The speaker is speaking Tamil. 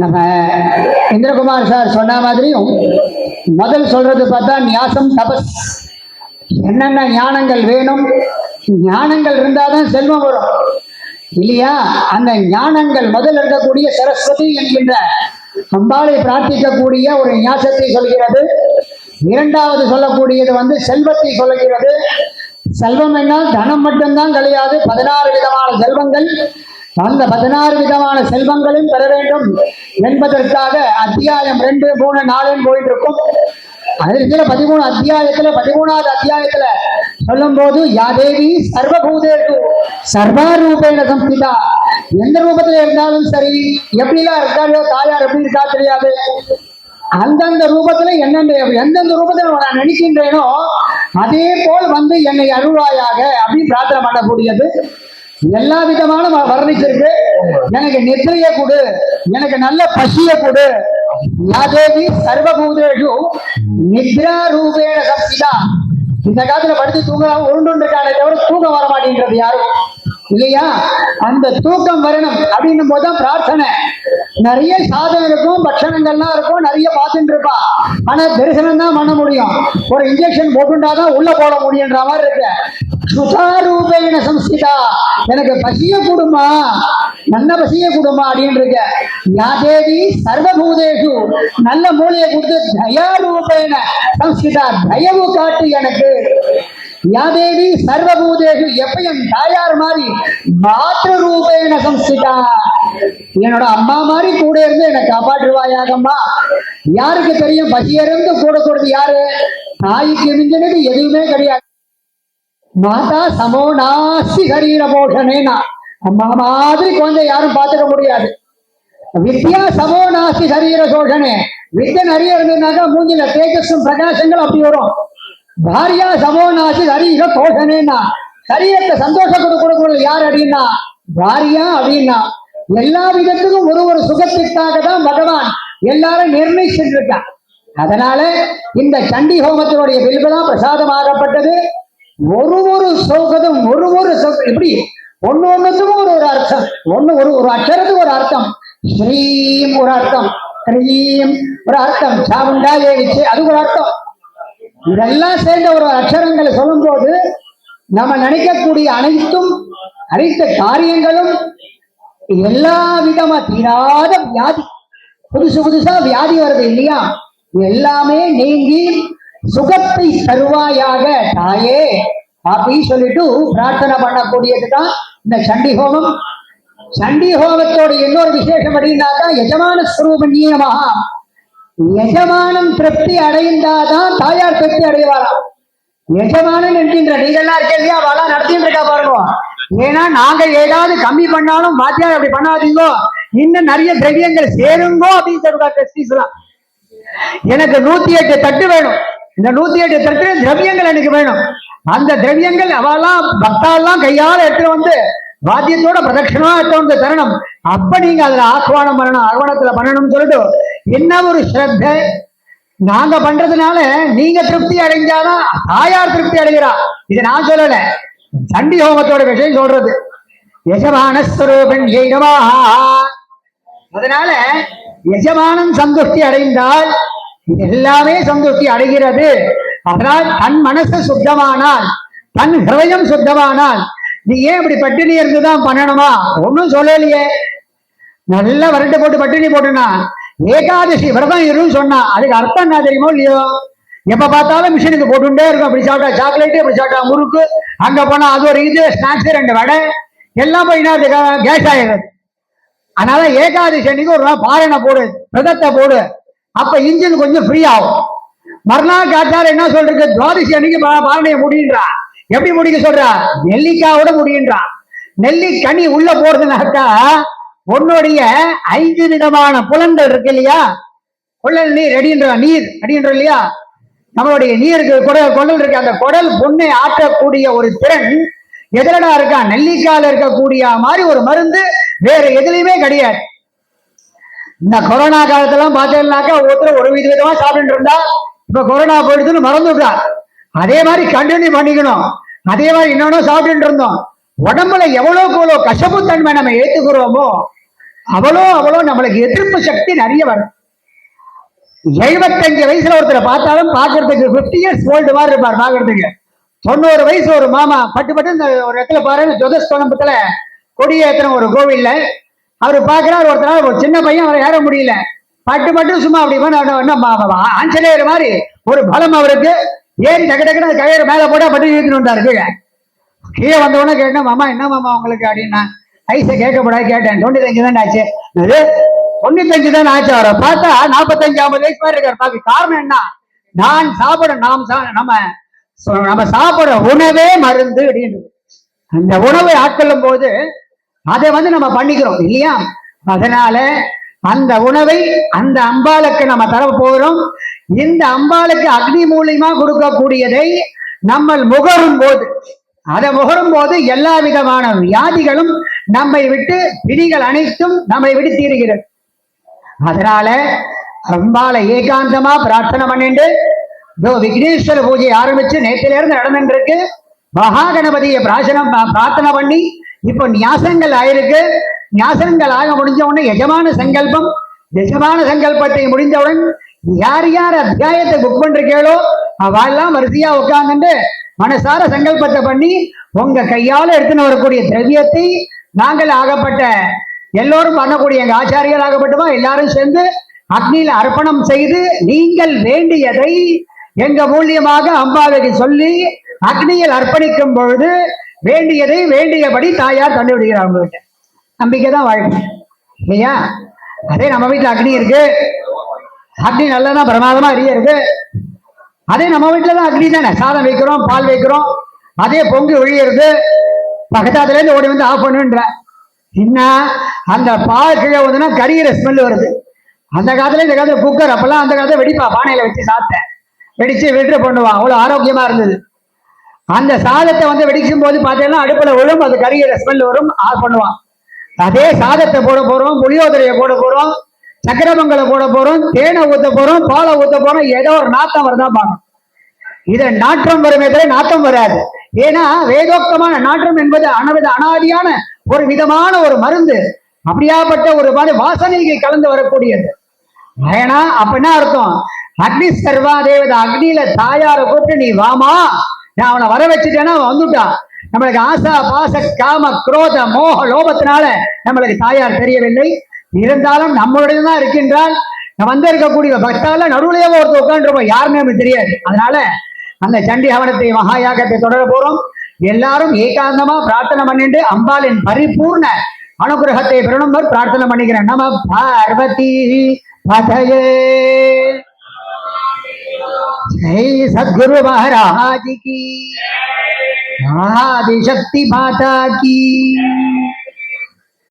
நம்ம இந்திரகுமார் சார் சொன்ன மாதிரியும் முதல் சொல்றது பார்த்தா நியாசம் தபஸ். என்னென்ன ஞானங்கள் வேணும்? ஞானங்கள் இருந்தாதான் செல்வம் வரும். இல்லையா? அந்த ஞானங்கள் முதல் இருக்கக்கூடிய சரஸ்வதி என்கின்ற அம்பாளை பிரார்த்திக்கக்கூடிய ஒரு ஞாசத்தை சொல்கிறது. இரண்டாவது சொல்லக்கூடியது வந்து செல்வத்தை சொல்லுகிறது செல்வம் என்றால் தனம் மட்டும்தான் கிடையாது. பதினாறு விதமான செல்வங்கள். அந்த பதினாறு விதமான செல்வங்களும் பெற வேண்டும் என்பதற்காக அத்தியாயம் ரெண்டு மூணு நாலுன்னு போயிட்டு இருக்கும் அதுல பதிமூணு அத்தியாயத்துல பதிமூணாவது அத்தியாயத்துல சொல்லும் போது யாதேவி சர்வபூதேஷு சர்வாரூபேண சம்பிதா எந்த ரூபத்துல இருந்தாலும் சரி எப்படிலாம் இருக்காரோ தாயார் எப்படி இருக்கா தெரியாது. அந்தந்த ரூபத்துல என்னென்ன எந்தெந்த ரூபத்துல நான் நினைக்கின்றேனோ அதே போல் வந்து என்னை அருள்வாயாக அப்படின்னு பிரார்த்தனை பண்ணக்கூடியது. எல்லா விதமான வர்ணிச்சிருக்கு. எனக்கு நித்திரைய கொடு. எனக்கு நல்ல பசிய கொடு. யாதேவி சர்வபூதேஷு நித்ரா ரூபேண சப்திதா இந்த காலத்துல படுத்து தூங்க உருண்டு இருக்கானே தவிர தூக்கம் வர மாட்டேங்கிறது யாரும் இல்லையா? அந்த தூக்கம் வரணும் அப்படின்னும் போதுதான் பிரார்த்தனை. நிறைய சாதம் இருக்கும் பட்சணங்கள்லாம் இருக்கும். நிறைய பார்த்துட்டு இருப்பா ஆனா தரிசனம் தான் பண்ண முடியும். ஒரு இன்ஜெக்ஷன் போட்டுட்டாதான் உள்ள போட முடியுன்ற மாதிரி இருக்கு. சுதாரூபேன சம்ஸ்கிதா எனக்கு பசிய கொடுமா? நல்ல பசிய கொடுமா அப்படின்னு இருக்க. யாதேவி சர்வபூதேஷு நல்ல மூலையை கொடுத்து தயாரூபேன சம்ஸ்கிதா தயவு காட்டு எனக்கு. யாதேவி சர்வபூதேஷு எப்பயும் தாயார் மாதிரி மாத்திர ரூபேன சம்ஸ்கிதா என்னோட அம்மா மாதிரி கூட இருந்து என்னை காப்பாற்றுவாயாகம்மா. யாருக்கு தெரியும்? பசியிருந்து கூட கொடுத்து யாரு? தாய்க்கு மிஞ்சினது எதுவுமே கிடையாது. மாதா சமோ நாஸ்தி சரீர போஷனேனா அம்மா மாதிரி குழந்தை யாரும் பார்த்துக்க முடியாது. வித்யா சமோ நாஸ்தி சரீர சோஷனே வித்தை நிறைய இருந்ததுனாக்கா மூஞ்சில தேஜஸும் பிரகாசங்கள் அப்படி வரும். பாரியா சமோ நாஸ்தி சரீர போஷனேனா சரீரத்தை சந்தோஷம் கொடுக்கறது யார் அப்படின்னா பாரியா அப்படின்னா. எல்லா விதத்துக்கும் ஒரு ஒரு சுகத்திற்காக தான் பகவான் எல்லாரும் நிர்ணயிச்சுட்டு இருக்கான். அதனால இந்த சண்டி ஹோமத்தினுடைய பிரசாதம் பிரசாதமாகப்பட்டது ஒரு ஒரு சௌகதம் ஒரு ஒரு சோகம் இப்படி ஒண்ணு ஒண்ணுத்துக்கும் ஒரு ஒரு அர்த்தம். ஒண்ணு ஒரு ஒரு அக்ஷரத்துக்கு ஒரு அர்த்தம். ஸ்ரீம் ஒரு அர்த்தம். ஸ்ரீம் ஒரு அர்த்தம். சாவுண்டா ஏடிச்சு அது ஒரு அர்த்தம். இதெல்லாம் சேர்ந்த ஒரு அக்ஷரங்களை சொல்லும்போது நம்ம நினைக்கக்கூடிய அனைத்தும் அனைத்து காரியங்களும் எல்லா விதமா தீராத வியாதி. புதுசு புதுசா வியாதி வருது இல்லையா? எல்லாமே நீங்கி சுகத்தை தருவாயாக தாயே அப்படின்னு சொல்லிட்டு பிரார்த்தனை பண்ணக்கூடியதுதான் இந்த சண்டி ஹோமம். சண்டி ஹோமத்தோட இன்னொரு விசேஷம் அப்படின்னாக்கா எஜமான ஸ்வரூப நியமஹா. எஜமானம் திருப்தி அடைந்தாதான் தாயார் திருப்தி அடைவாராம். எஜமானன் என்கின்ற நீங்கள்லாம் இருக்க இல்லையா? நடத்திட்டு இருக்கா பாருங்க. ஏன்னா நாங்க ஏதாவது கம்மி பண்ணாலும் வாத்தியார் அப்படி பண்ணாதீங்கோ. இன்னும் நிறைய திரவியங்கள் சேருங்கோ அப்படின்னு சொல்லுவா டெஸ்டிஸ்லாம் எனக்கு நூத்தி எட்டு தட்டு வேணும். இந்த நூத்தி எட்டு தட்டு திரவியங்கள் எனக்கு வேணும். அந்த திரவியங்கள் அவெல்லாம் பக்தாலாம் கையால எடுத்துட்டு வந்து வாத்தியத்தோட பிரதட்சணமா எடுத்து வந்து தரணும். அப்ப நீங்க அதுல ஆஹ்வானம் பண்ணணும் அரவணத்துல பண்ணணும்னு சொல்லிட்டு என்ன ஒரு ஸ்ரத்தை? நாங்க பண்றதுனால நீங்க திருப்தி அடைஞ்சாதான் தாயார் திருப்தி அடைகிறா. இது நான் சொல்லல. சண்டி ஹோமத்தோட விஷயம் சொல்றது. யஜமான ஸ்வரூபன் அதனால யஜமானன் சந்துஷ்டி அடைந்தால் எல்லாமே சந்துஷ்டி அடைகிறது. அதனால் தன் மனசு சுத்தமானால் தன் ஹிரதயம் சுத்தமானால் நீ ஏன் இப்படி பட்டினி இருந்துதான் பண்ணணுமா? ஒன்றும் சொல்லலையே. நல்லா வரட்டு போட்டு பட்டினி போட்டுனா ஏகாதசி விரதம் இருன்னு சொன்னா அதுக்கு அர்த்தம் என்ன தெரியுமோ இல்லையோ? எப்ப பார்த்தாலும் மிஷினுக்கு போட்டுட்டே இருக்கும். அப்படி சாப்பிட்டா சாக்லேட்டு இப்படி சாப்பிட்டா முறுக்கு அங்க போனா அது ஒரு இது ஸ்நாக்ஸ் ரெண்டு வடை எல்லாம் போய் கேஸ் ஆயிடுது. அதனால ஏகாதசி அன்னைக்கு ஒரு நாள் பாறைனை போடு விரதத்தை போடு. அப்ப இன்ஜின் கொஞ்சம் ஃப்ரீ ஆகும். மறுநாள் காட்டார் என்ன சொல்றது துவாதசி அன்னைக்கு பா- பாரணையை முடியுன்றா? எப்படி முடிக்க சொல்றா? நெல்லிக்காயோட முடியுன்றா. நெல்லிக்கனி உள்ள போறதுனாக்கா உன்னுடைய ஐந்து விதமான புலன்கள் இருக்கு இல்லையா? குழல் நீர் அடின்ற நீர் அடின்ற இல்லையா? நம்மளுடைய நீருக்கு குடல் குடல் இருக்கு. அந்த குடல் பொண்ணை ஆற்றக்கூடிய ஒரு திறன் எதிரடா இருக்கா? நெல்லிக்கால இருக்கக்கூடிய மாதிரி ஒரு மருந்து வேற எதுலையுமே கிடையாது. இந்த கொரோனா காலத்தெல்லாம் பார்த்தீங்கன்னாக்கா ஒருத்தர் ஒரு வித விதமா சாப்பிட்டு இருந்தா இப்ப கொரோனா போயிடுதுன்னு மறந்து அதே மாதிரி கண்டினியூ பண்ணிக்கணும். அதே மாதிரி இன்னொன்னு சாப்பிட்டு இருந்தோம். உடம்புல எவ்வளவுக்கு எவ்வளவு கசப்பு தன்மை நம்ம ஏத்துக்கிறோமோ அவ்வளோ அவ்வளோ நம்மளுக்கு எதிர்ப்பு சக்தி நிறைய வரும். எழுபத்தஞ்சு வயசுல ஒருத்தரை பார்த்தாலும் பாக்குறதுக்கு பிப்டி இயர்ஸ் ஓல்டு மாதிரி இருப்பார் பாக்குறதுக்கு தொண்ணூறு வயசு ஒரு மாமா பட்டு பட்டு இந்த ஒரு இடத்துல பாருங்க ஜோதஸ்தோனம்பத்துல கொடியேத்தின ஒரு கோவில்ல அவர் பார்க்கிறார் ஒருத்தர் ஒரு சின்ன பையன் அவரை ஏற முடியல. பட்டு பட்டு சும்மா அப்படி பண்ண- ஆஞ்சநேயர் மாதிரி ஒரு பலம் அவருக்கு. ஏறி டக்கு டக்குன்னு கயிறு மேல போட்டா பட்டு இழுத்துட்டு வந்தாரு கீழே. கீழே வந்த உடனே கேட்டேன் மாமா என்ன மாமா உங்களுக்கு அப்படின்னா? ஐசை கேட்கக்கூடாது கேட்டேன். தொண்ணூத்தஞ்சு தான் ஆச்சு. அது தொண்ணூத்தஞ்சு தான் ஆச்சு. அவரை பார்த்தா நாற்பத்தஞ்சு ஐம்பது வயசு மாதிரி இருக்காரு. பாக்கு காரணம் என்ன? நான் சாப்பிட நாம் சா- நம்ம நம்ம சாப்பிட உணவே மருந்து அப்படின்னு அந்த உணவை ஆட்கொள்ளும் போது அதை வந்து நம்ம பண்ணிக்கிறோம் இல்லையா? அதனால அந்த உணவை அந்த அம்பாளுக்கு நம்ம தர போகிறோம் இந்த அம்பாளுக்கு அக்னி மூலியமா கொடுக்கக்கூடியதை நம்ம முகரும் போது அதை முகரும் போது எல்லா விதமான வியாதிகளும் நம்மை விட்டு விதிகள் அனைத்தும் நம்மை விட்டு தீருகிறது. அதனால அம்பாளை ஏகாந்தமா பிரார்த்தனை பண்ணிட்டு இதோ விக்னேஸ்வர பூஜை ஆரம்பிச்சு நேற்றிலிருந்து இருந்து நடந்துட்டு இருக்கு. மகா கணபதியை பிராசனம் பிரார்த்தனை பண்ணி இப்போ ஞாசங்கள் ஆயிருக்கு. ஞாசங்கள் ஆக முடிஞ்ச உடனே எஜமான சங்கல்பம் எஜமான சங்கல்பத்தை முடிந்தவுடன் யார் யார் அத்தியாயத்தை புக் பண்றீங்களோ அவெல்லாம் வரிசையா உட்கார்ந்துட்டு மனசார சங்கல்பத்தை பண்ணி உங்க கையால எடுத்துன்னு வரக்கூடிய திரவியத்தை நாங்கள் ஆகப்பட்ட எல்லோரும் பண்ணக்கூடிய எங்க ஆச்சாரியர் ஆகப்பட்டவா எல்லாரும் சேர்ந்து அக்னியில அர்ப்பணம் செய்து நீங்கள் வேண்டியதை எங்க மூலியமாக அம்பாவைக்கு சொல்லி அக்னியில் அர்ப்பணிக்கும் பொழுது வேண்டியதை வேண்டியபடி தாயார் கண்டுபிடிக்கிறார் உங்ககிட்ட நம்பிக்கை தான் வாழ்க்கை. இல்லையா? அதே நம்ம வீட்டில் அக்னி இருக்கு. அக்னி நல்லதா பிரமாதமா அரிய இருக்கு. அதே நம்ம வீட்டுல தான் அக்னி தானே. சாதம் வைக்கிறோம் பால் வைக்கிறோம். அதே பொங்கி ஒழியிறது பக்கத்தாத்துல இருந்து ஓடி வந்து ஆஃப் பண்ணுன்ற. என்ன அந்த பால் கீழே வந்துன்னா கரிகிற ஸ்மெல் வருது. அந்த காலத்துல இந்த காலத்துல குக்கர் அப்பெல்லாம் அந்த காலத்துல வெடிப்பா. பானையில வச்சு சாப்பிட்டேன். வெடிச்சு வெற்றி பண்ணுவான் அவ்வளவு ஆரோக்கியமா இருந்தது. அந்த சாதத்தை வந்து வெடிக்கும் போது பார்த்தீங்கன்னா அடுப்புல விழும் அது கரிகிற ஸ்மெல் வரும் ஆஃப் பண்ணுவான். அதே சாதத்தை போட போறோம் புளியோதரையை போட போறோம் சக்கரமங்கலை போட போறோம் தேனை ஊத்த போறோம் பாலை ஊத்த போறோம் ஏதோ ஒரு நாத்தம் வருதா பார்க்கணும் இதை நாற்றம் வருமே தவிர நாத்தம் வராது. ஏன்னா வேதோக்தமான நாற்றம் என்பது அனவித அனாதியான ஒரு விதமான ஒரு மருந்து. அப்படியாப்பட்ட ஒரு மாதிரி வாசனைக்கு கலந்து வரக்கூடியது. ஏன்னா அப்ப என்ன அர்த்தம்? அக்னி சர்வா தேவத அக்னியில தாயார கூப்பிட்டு நீ வாமா நான் அவனை வர வச்சுட்டேன்னா அவன் வந்துட்டான் நம்மளுக்கு ஆசா பாச காம குரோத மோக லோபத்தினால நம்மளுக்கு தாயார் தெரியவில்லை. இருந்தாலும் நம்மளுடைய தான் இருக்கின்றால் நம்ம வந்திருக்கக்கூடிய பக்தால நடுவுலையே ஒருத்தர் உட்காந்துருப்போம் யாருன்னு நமக்கு தெரியாது. அதனால அந்த சண்டி ஹவனத்தை மகாயாகத்தை தொடர போறோம். எல்லாரும் ஏகாந்தமா பிரார்த்தனை பண்ணிட்டு அம்பாளின் பரிபூர்ண அனுகிரகத்தை பெறணும். பிரார்த்தனை பண்ணிக்கிறேன். நம பார்வதி பதையே जय सदगुरु महाराज की महादिशक्ति माता की।